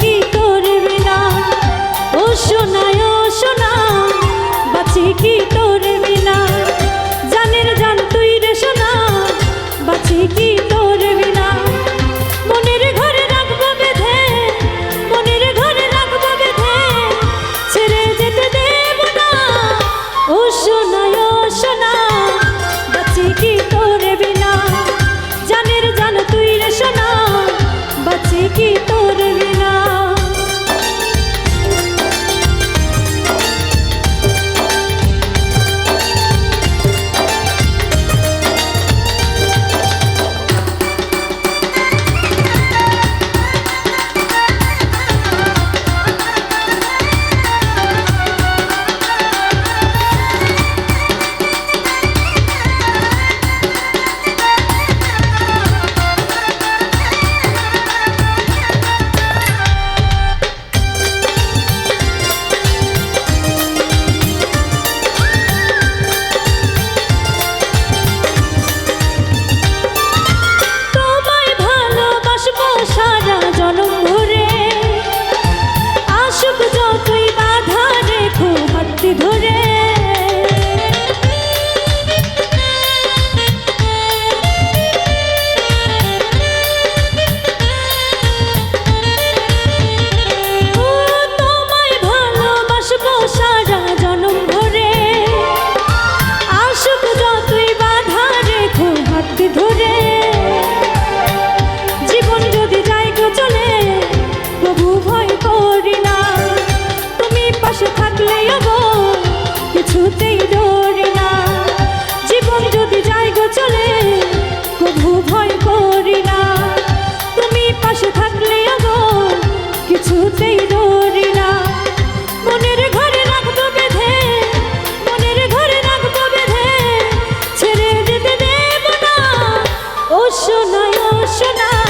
কি করবে না? ও সোনায় ও সোনা, বাঁচি কি করবে না? জানের জান তুই রে সোনা, বাঁচি কি করবে না? সোনায় সোনা